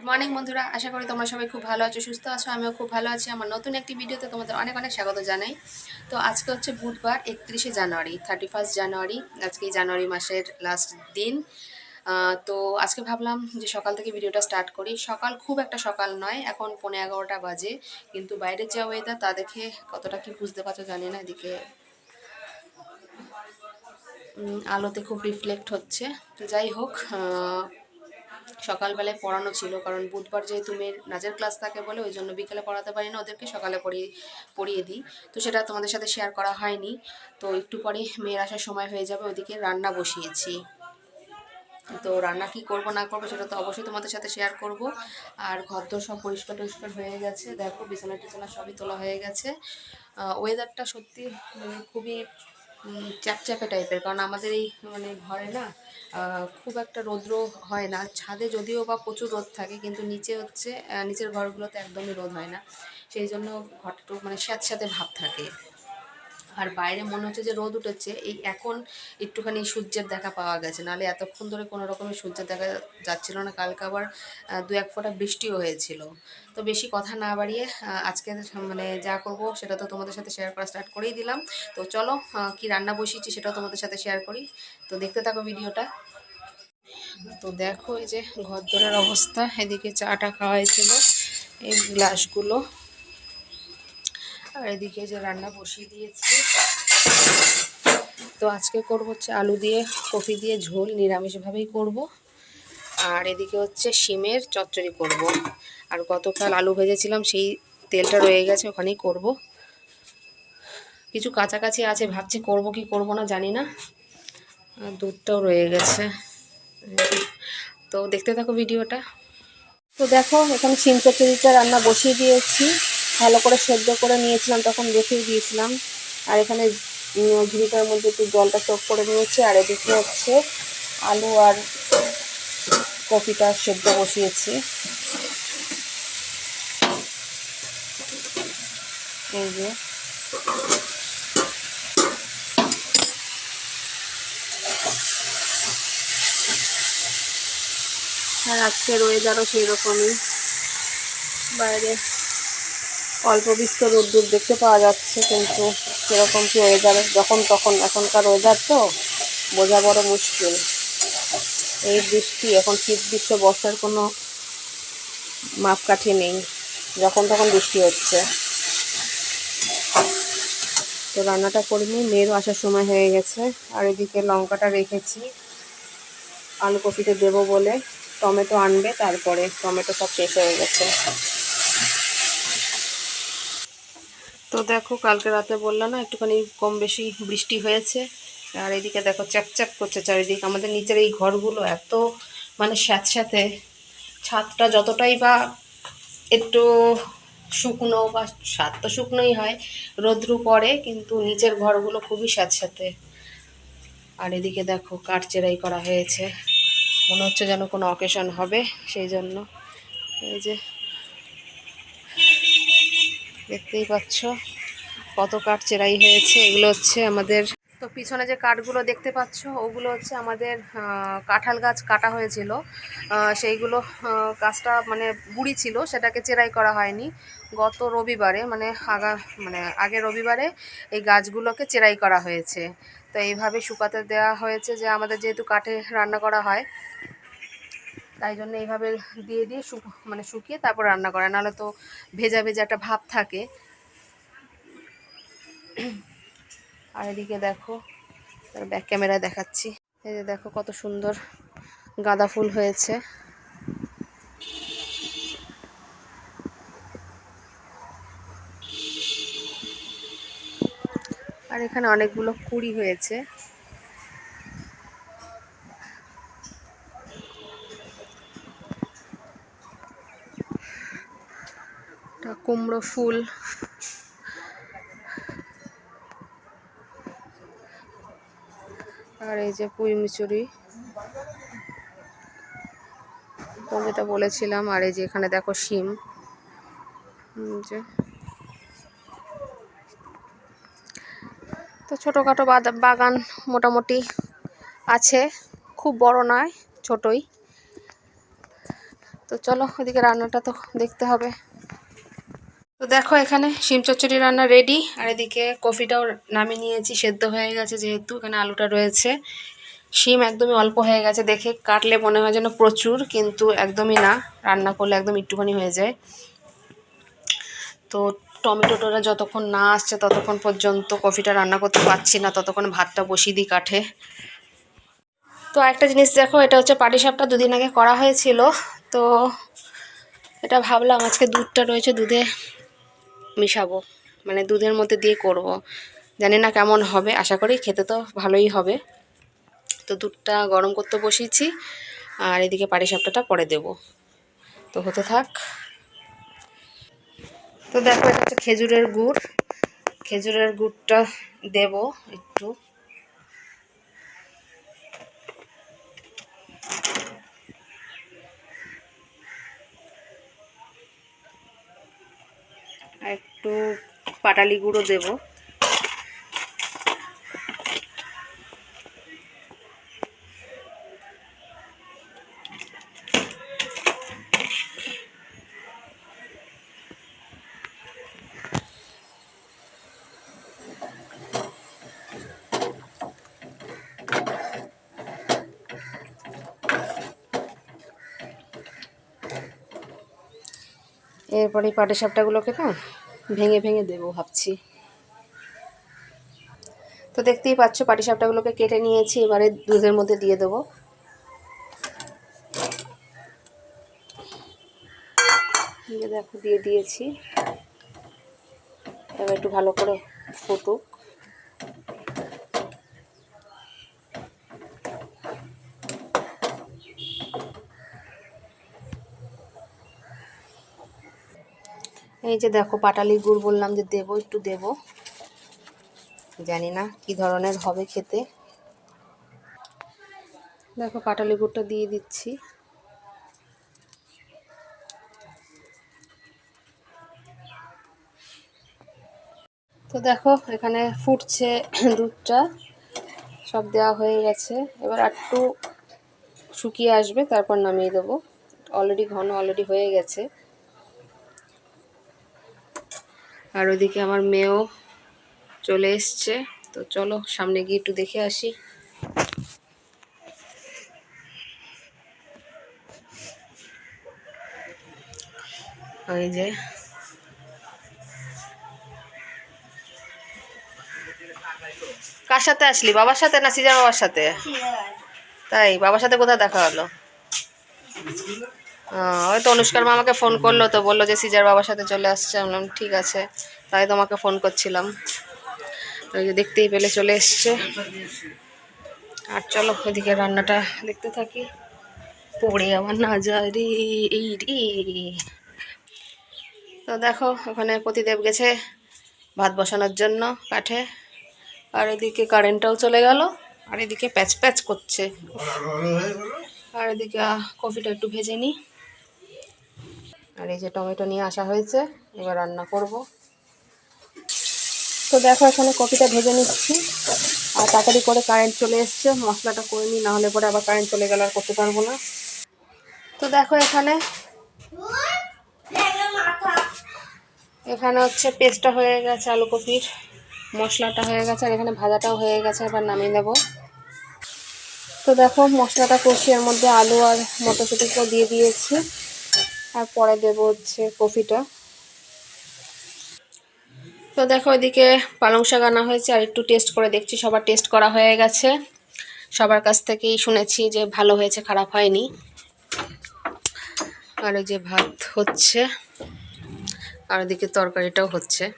Good morning বন্ধুরা। আশা করি তোমরা সবাই খুব ভালো আছো, সুস্থ আছো। আমিও খুব ভালো আছি। আমার নতুন একটি ভিডিওতে তোমাদের অনেক অনেক স্বাগত জানাই। তো আজকে হচ্ছে বুধবার, একত্রিশে জানুয়ারি থার্টি ফার্স্ট জানুয়ারি। আজকে জানুয়ারি মাসের লাস্ট দিন। তো আজকে ভাবলাম যে সকাল থেকে ভিডিওটা স্টার্ট করি। সকাল খুব একটা সকাল নয়, এখন পৌনে এগারোটা বাজে। কিন্তু বাইরের যা ওয়েদার তা দেখে কতটা কি বুঝতে পারছ জানি না, এদিকে আলোতে খুব রিফ্লেক্ট হচ্ছে। যাই হোক সকালবেলায় পড়ানো ছিল। কারণ বুধবার যেহেতু মেয়ের নাচের ক্লাস থাকে বলে, ওই জন্য বিকেলে পড়াতে পারি না। ওদেরকে সকালে পড়িয়ে পড়িয়ে দিই। তো সেটা তোমাদের সাথে শেয়ার করা হয়নি। তো একটু পরে মেয়ের আসার সময় হয়ে যাবে। ওদিকে রান্না বসিয়েছি। তো রান্না কি করব, না করব, সেটা তো অবশ্যই তোমাদের সাথে শেয়ার করব। আর ঘর তো সব পরিষ্কার টরিষ্কার হয়ে গেছে। দেখো, বিছানা টিছানা সবই তোলা হয়ে গেছে। ওয়েদারটা সত্যি মানে খুবই চ্যাপচ্যাপে টাইপের কারণ আমাদের এই মানে ঘরে না খুব একটা রৌদ্র হয় না। ছাদে যদিও বা প্রচুর রোদ থাকে, কিন্তু নিচে হচ্ছে নিচের ঘরগুলোতে একদমই রোদ হয় না। সেই জন্য ঘরটা মানে স্যাঁতস্যাঁতে ভাব থাকে। আর বাইরে মনে হচ্ছে যে রোদ উঠেছে, এই এখন একটুখানি সূর্যের দেখা পাওয়া গেছে। নাহলে এতক্ষণ ধরে কোনো রকমের সূর্যের দেখা যাচ্ছিল না, কালকে আবার দু এক ফোঁটা বৃষ্টিও হয়েছিল। তো বেশি কথা না বাড়িয়ে আজকে মানে যা করব সেটা তো তোমাদের সাথে শেয়ার করা স্টার্ট করেই দিলাম। তো চলো কি রান্না বসিয়েছি সেটাও তোমাদের সাথে শেয়ার করি। তো দেখতে থাকো ভিডিওটা। তো দেখো এই যে ঘর দোরের অবস্থা, এদিকে চাটা খাওয়া হয়েছিল, এই গ্লাসগুলো। আর এদিকে যে রান্না বসিয়ে দিয়েছি। তো আজকে করব হচ্ছে আলু দিয়ে কফি দিয়ে ঝোল, নিরামিষভাবেই করব। আর এদিকে হচ্ছে শিমের চচ্চড়ি করব। আর গতকাল আলু ভেজেছিলাম, সেই তেলটা রয়ে গেছে, ওখানেই করব। কিছু কাছাকাছি আছে, ভাবছি করব কি করব না জানি না। আর দুধটাও রয়ে গেছে। তো দেখতে থাকো ভিডিওটা। তো দেখো, এখানে শিম চচ্চড়িটা রান্না বসিয়ে দিয়েছি। ভালো করে সেদ্ধ করে নিয়েছিলাম, তখন রেখেই দিয়েছিলাম। আর এখানে ঝুড়িটার মধ্যে একটু জলটা চোখ করে নিয়েছি, আর এদিকে হচ্ছে আলু আর কপিটা সেদ্ধ বসিয়েছি। এই যে। আর আজকের ওয়েদারও সেই রকমই বাইরে অল্প বিস্তর রোদ্দুর দেখতে পাওয়া যাচ্ছে, কিন্তু সেরকম কি ওয়েদার যখন তখন, এখনকার ওয়েদার তো বোঝা বড় মুশকিল। এই বৃষ্টি, এখন শীত গ্রীষ্ম, বর্ষার কোনো মাপকাঠি নেই। যখন তখন বৃষ্টি হচ্ছে। তো রান্নাটা করে নিই। মেয়েরও আসার সময় হয়ে গেছে। আর এদিকে লঙ্কাটা রেখেছি। আলু কপিতে দেবো বলে টমেটো আনবে, তারপরে টমেটো সব শেষ হয়ে গেছে। তো দেখো, কালকে রাতে বললাম না, একটুখানি কম বেশি বৃষ্টি হয়েছে। আর এদিকে দেখো চ্যাপচ্যাপ করছে চারিদিক। আমাদের নিচের এই ঘরগুলো এত মানে স্যাঁতস্যাঁতে। ছাদটা যতটাই বা একটু শুকনো বা স্বাদ তো শুকনোই হয়, রোদ্রু পড়ে, কিন্তু নিচের ঘরগুলো খুবই স্যাঁতস্যাঁতে। আর এদিকে দেখো, কাঠ চেরাই করা হয়েছে। মনে হচ্ছে যেন কোনো অকেশন হবে, সেই জন্য। এই যে দেখতেই পাচ্ছ কত কাঠ চেরাই হয়েছে, এগুলো হচ্ছে আমাদের তো পিছনে যে কাঠগুলো দেখতে পাচ্ছ, ওগুলো হচ্ছে আমাদের কাঁঠাল গাছ কাটা হয়েছিল। সেইগুলো গাছটা মানে বুড়ি ছিল, সেটাকে চেরাই করা হয়নি। গত রবিবারে মানে আগা মানে আগের রবিবারে এই গাছগুলোকে চেরাই করা হয়েছে। তো এইভাবে শুকাতে দেওয়া হয়েছে যে আমাদের যেহেতু কাঠে রান্না করা হয় তাই জন্য এইভাবে দিয়ে দিয়ে শুক মানে শুকিয়ে তারপর রান্না করে। নাহলে তো ভেজা ভেজা একটা ভাব থাকে। আর এদিকে দেখো ব্যাক ক্যামেরায় দেখাচ্ছি। এই যে দেখো কত সুন্দর গাঁদা ফুল হয়েছে। আর এখানে অনেকগুলো কুড়ি হয়েছে। এটা কুমড়ো ফুল। আর এই যে পুঁই মিচুরি। যেটা বলেছিলাম, আর এই যে এখানে দেখো শিম। যে তো ছোটোখাটো বাগান মোটামুটি আছে। খুব বড় নয়, ছোটই। তো চলো ওদিকে রান্নাটা তো দেখতে হবে। তো দেখো এখানে শিম চচ্চড়ি রান্না রেডি আর এদিকে কফিটাও নামিয়ে নিয়েছি, সেদ্ধ হয়ে গেছে যেহেতু, এখানে আলুটা রয়েছে। শিম একদমই অল্প হয়ে গেছে, দেখে কাটলে মনে হয় যেন প্রচুর, কিন্তু একদমই না, রান্না করলে একদম একটুখানি হয়ে যায়। তো টমেটোটা যতক্ষণ না আসছে, ততক্ষণ পর্যন্ত কফিটা রান্না করতে পারছি না, ততক্ষণ ভাতটা বসিয়ে দিই কাঠে। তো একটা জিনিস দেখো, এটা হচ্ছে পাটিসাপটা দুদিন আগে করা হয়েছিল, তো এটা ভাবলাম আজকে দুধটা রয়েছে দুধে মিশাবো মানে দুধের মধ্যে দিয়ে করব। জানি না কেমন হবে, আশা করি খেতে তো ভালোই হবে। তো দুধটা গরম করতে বসিয়েছি, আর এদিকে পাড়ি সাপটাটা পরে দেব। তো হতে থাক। তো দেখো, এটা হচ্ছে খেজুরের গুড়। খেজুরের গুড়টা দেব একটু। একটু পাটালি গুঁড়ো দেব। এরপরে এই পাটি সাপটাগুলোকে না ভেঙে ভেঙে দেবো ভাবছি। তো দেখতেই পাচ্ছ পাটি সাপটাগুলোকে কেটে নিয়েছি, এবারে দুধের মধ্যে দিয়ে দেবো। দেখো, দিয়ে দিয়েছি। এবার একটু ভালো করে ফুটুক। এই যে দেখো পাটালি গুড় বললাম যে দেবো, একটু দেবো। জানি না কি ধরনের হবে খেতে। দেখো, পাটালি গুড়টা দিয়ে দিচ্ছি। তো দেখো, এখানে ফুটছে দুধটা, সব দেওয়া হয়ে গেছে। এবার একটু শুকিয়ে আসবে, তারপর নামিয়ে দেবো। অলরেডি ঘন অলরেডি হয়ে গেছে। আর ওদিকে আমার মেয়েও চলে এসছে। তো চলো সামনে গিয়ে একটু দেখে আসি। ওই যে। কার সাথে আসলি? বাবার সাথে না সিজার বাবার সাথে? তাই বাবার সাথে কোথায় দেখা হলো? ওই তো অনুষ্কার মা আমাকে ফোন করল তো, বলল যে সিজার বাবার সাথে চলে আসছে। বললাম, ঠিক আছে। তাই তোমাকে ফোন করছিলাম। দেখতেই পেলে চলে এসছে। আর চলো, ওইদিকে রান্নাটা দেখতে থাকি। পড়ে আমার না যায় তো দেখো, ওখানে প্রতিদেব গেছে ভাত বসানোর জন্য কাঠে। আর এদিকে কারেন্টটাও চলে গেল, আর এদিকে প্যাচ প্যাচ করছে। আর এদিকে কফিটা একটু ভেজে নিই। আর এই যে টমেটো নিয়ে আসা হয়েছে, এবার রান্না করব। তো দেখো, এখানে কপিটা ভেজে নিচ্ছি। আর তাড়াতাড়ি করে কারেন্ট চলে এসছে, মশলাটা করে নিই, নাহলে পরে আবার কারেন্ট চলে গেলে আর করতে পারব না। তো দেখো এখানে এখানে হচ্ছে পেস্টটা হয়ে গেছে, আলু কপির মশলাটা হয়ে গেছে, আর এখানে ভাজাটাও হয়ে গেছে, এবার নামিয়ে নেব। তো দেখো, মশলাটা কষি এর মধ্যে আলু আর মটরশুঁটিটাও দিয়ে দিয়েছি। আর পরে দেবো হচ্ছে কফিটা। তো দেখো এদিকে পালং শাক আনা হয়েছে, আর একটু টেস্ট করে দেখছি, সবার টেস্ট করা হয়ে গেছে। সবার কাছ থেকেই শুনেছি যে ভালো হয়েছে, খারাপ হয়নি। আর এই যে ভাত হচ্ছে, আর ওদিকে তরকারিটাও হচ্ছে।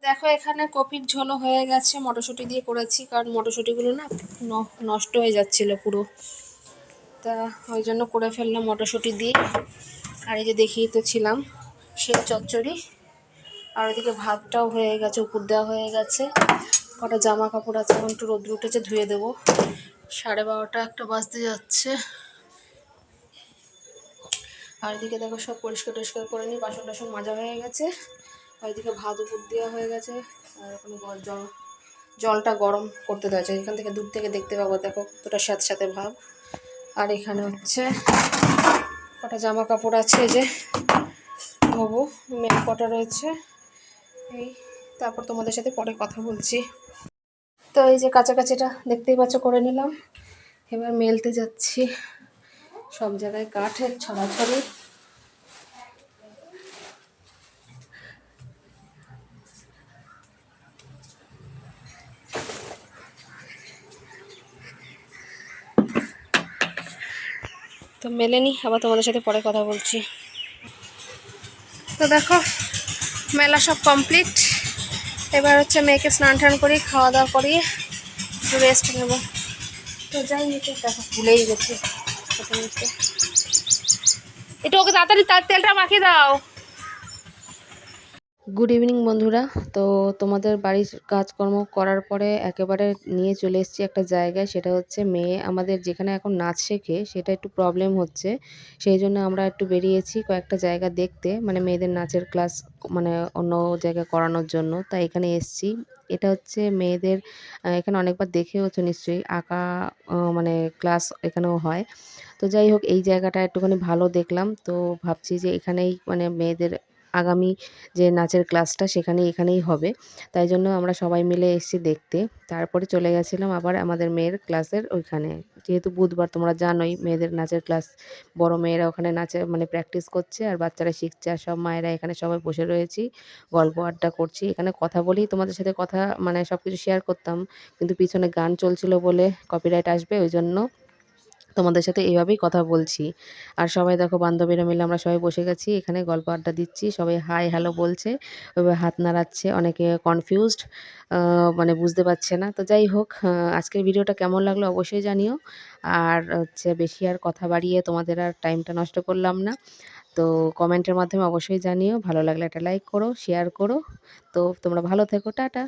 দেখো এখানে কপির ঝোলও হয়ে গেছে, মটরশুঁটি দিয়ে করেছি, কারণ মটরশুঁটিগুলো ন- নষ্ট হয়ে যাচ্ছিল পুরো। তা ওই জন্য করে ফেললাম মটরশুঁটি দিয়ে। আর এই যে দেখিয়ে তো ছিলাম, সেই চচ্চড়ি। আর ওইদিকে ভাতটাও হয়ে গেছে, উপর দেওয়া হয়ে গেছে। কটা জামা কাপড় আছে, এখন একটু রোদ্র উঠেছে, ধুয়ে দেবো। সাড়ে বারোটা একটা বাজতে যাচ্ছে। আর এদিকে দেখো সব পরিষ্কার টরিষ্কার করে নিই বাসন টাসন মাজা হয়ে গেছে। আর এদিকে ভাত উপর দেওয়া হয়ে গেছে। আর এখন গ- জল জলটা গরম করতে দেওয়া যায় এখান থেকে দূর থেকে দেখতে পাবো, দেখো কতটা সাথে সাথে ভাব। আর এখানে হচ্ছে কটা জামা কাপড় আছে যে ধোবো মেল কটা রয়েছে। এই, তারপর তোমাদের সাথে পরে কথা বলছি। তো এই যে কাছাকাছিটা দেখতেই পাচ্ছ, করে নিলাম। এবার মেলতে যাচ্ছি। সব জায়গায় কাঠের ছড়াছড়ি। তো মেলে নি আবার তোমাদের সাথে পরে কথা বলছি। তো দেখো মেলা সব কমপ্লিট এবার হচ্ছে মেয়েকে স্নান টান করি খাওয়া দাওয়া করিয়ে একটু রেস্ট নেব। তো যাই নিচে দেখো ভুলেই গেছি। এটা একটু ওকে তাড়াতাড়ি তার তেলটা মাখিয়ে দাও। গুড ইভিনিং বন্ধুরা। তো তোমাদের বাড়ির কাজকর্ম করার পরে একেবারে নিয়ে চলে এসেছি একটা জায়গায়। সেটা হচ্ছে মেয়ে আমাদের যেখানে এখন নাচ শেখে, সেটা একটু প্রবলেম হচ্ছে। সেই জন্য আমরা একটু বেরিয়েছি কয়েকটা জায়গা দেখতে। মানে মেয়েদের নাচের ক্লাস মানে অন্য জায়গায় করানোর জন্য। তাই এখানে এসেছি। এটা হচ্ছে মেয়েদের এখানে অনেকবার দেখেওছো নিশ্চয়ই, আঁকা মানে ক্লাস এখানেও হয়। তো যাই হোক, এই জায়গাটা একটুখানি ভালো দেখলাম। তো ভাবছি যে এখানেই মানে মেয়েদের আগামী যে নাচের ক্লাসটা সেখানে এখানেই হবে। তাই জন্য আমরা সবাই মিলে এসেছি দেখতে। তারপরে চলে গেছিলাম আবার আমাদের মেয়ের ক্লাসের ওইখানে। যেহেতু বুধবার তোমরা জানোই, মেয়েদের নাচের ক্লাস, বড় মেয়েরা ওখানে নাচে মানে প্র্যাকটিস করছে আর বাচ্চারা শিখছে আর সব মায়েরা এখানে সবাই বসে রয়েছি, গল্প আড্ডা করছি। এখানে কথা বলেই তোমাদের সাথে কথা মানে সব কিছু শেয়ার করতাম। কিন্তু পিছনে গান চলছিল বলে কপিরাইট আসবে, ওই জন্য তোমাদের সাথে এইভাবেই কথা বলছি। আর সবাই দেখো, বান্ধবীরা মিলে আমরা সবাই বসে গেছি, এখানে গল্প আড্ডা দিচ্ছি, সবাই হাই হ্যালো বলছে ওইভাবে হাত নাড়াচ্ছে, অনেকে কনফিউজড মানে বুঝতে পারছে না। তো যাই হোক আজকের ভিডিওটা কেমন লাগল অবশ্যই জানিও। আর হচ্ছে বেশি আর কথা বাড়িয়ে তোমাদের আর টাইমটা নষ্ট করলাম না। তো কমেন্টের মাধ্যমে অবশ্যই জানিও। ভালো লাগলে একটা লাইক করো শেয়ার করো। তো তোমরা ভালো থেকো, টাটা।